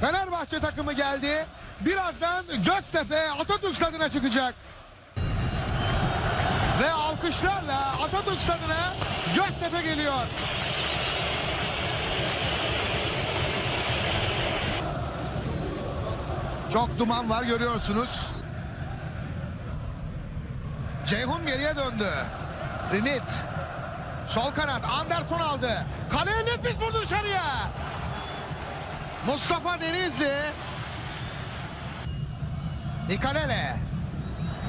Fenerbahçe takımı geldi. Birazdan Göztepe Atatürk Stadı'na çıkacak. Ve alkışlarla Atatürk Stadı'na Göztepe geliyor. Çok duman var görüyorsunuz. Ceyhun geriye döndü. Ümit. Sol kanat Anderson aldı. Kaleye nefis vurdu dışarıya. Mustafa Denizli. Nikalele.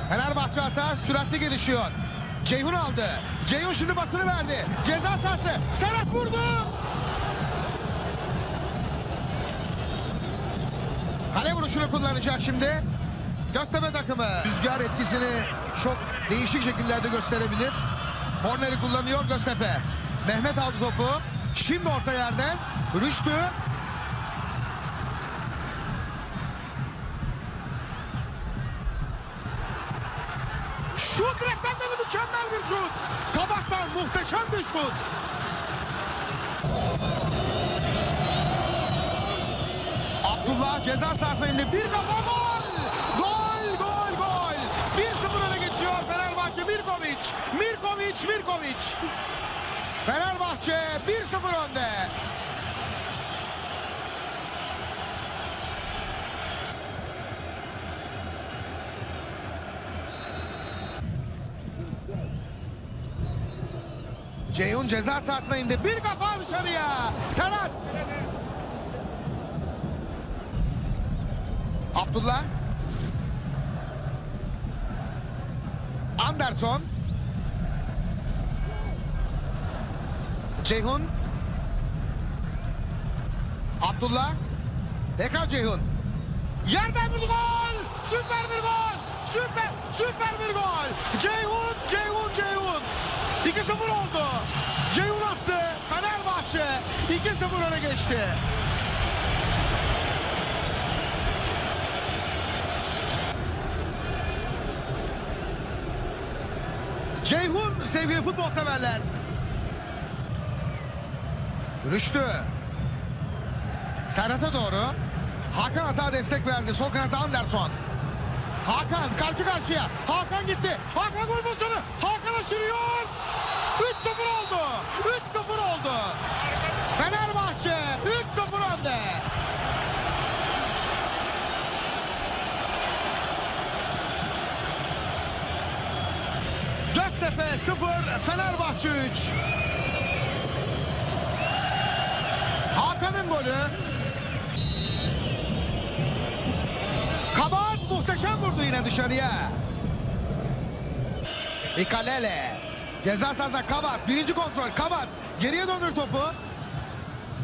Fenerbahçe hata süratli gelişiyor. Ceyhun aldı. Ceyhun şimdi basını verdi. Ceza sahası. Serhat vurdu. Kale vuruşunu kullanacak şimdi. Göztepe takımı. Rüzgar etkisini çok değişik şekillerde gösterebilir. Korneri kullanıyor Göztepe. Mehmet aldı topu. Şimdi orta yerden Rüştü. Şut de mükemmel bir şut. Kabaktan muhteşem bir şut. Abdullah ceza sahasına indi. Bir kafa gol. Gol, gol, gol. 1-0 öne geçiyor Fenerbahçe. Mirkovic, Mirkovic, Mirkovic. Fenerbahçe 1-0 önde. Ceyhun ceza sahasına indi. Bir kafa dışarıya. Serhat. Abdullah. Anderson. Ceyhun. Abdullah. Tekrar Ceyhun. Yerden vurdu gol. Süper bir gol. Süper, süper bir gol. Ceyhun, Ceyhun, Ceyhun. 2-0 oldu. Ceyhun attı. Fenerbahçe 2-0 öne geçti. Ceyhun sevgili futbol severler. Rüştü. Serhat'a doğru. Hakan hata destek verdi. Sol kanatta Anderson. Hakan karşı karşıya. Hakan gitti. Hakan gol pozisyonu. Hakan aşırıyor. 3-0 oldu. 3-0 oldu. Fenerbahçe 3-0 önde. Göztepe 0, Fenerbahçe 3. Hakan'ın golü. Kabahat muhteşem vurdu yine dışarıya. Ikalele. Ceza sahasında Kabat. Birinci kontrol. Kabat. Geriye döndür topu.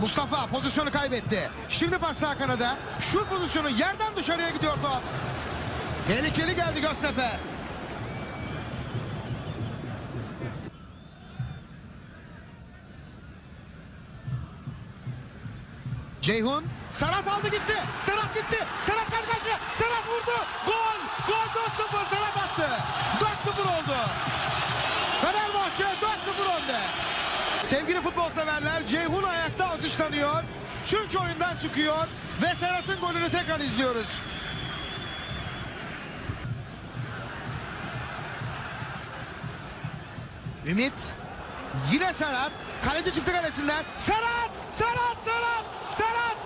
Mustafa pozisyonu kaybetti. Şimdi pas sağ kanada. Şut pozisyonu yerden dışarıya gidiyor top. Tehlikeli geldi Göztepe. Ceyhun. Serhat aldı gitti. Serhat gitti. Serhat kaldı karşıya. Serhat vurdu. Gol. Gol 4-0. Serhat attı. 4-0 oldu. Fenerbahçe 4-0 önde. Sevgili futbol severler Ceyhun ayakta alkışlanıyor. Çünkü oyundan çıkıyor ve Serhat'ın golünü tekrar izliyoruz. Ümit yine Serhat kaleci çıktı kalesinden Serhat Serhat Serhat Serhat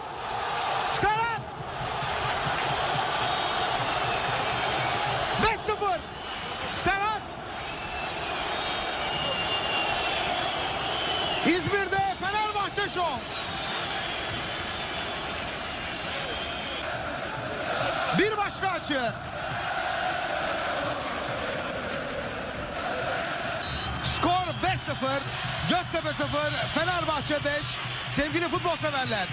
Serhat 5-0 Serhat İzmir'de Fenerbahçe şov. Bir başka açı 5-0 Göztepe 0 Fenerbahçe 5 Sevgili futbol severler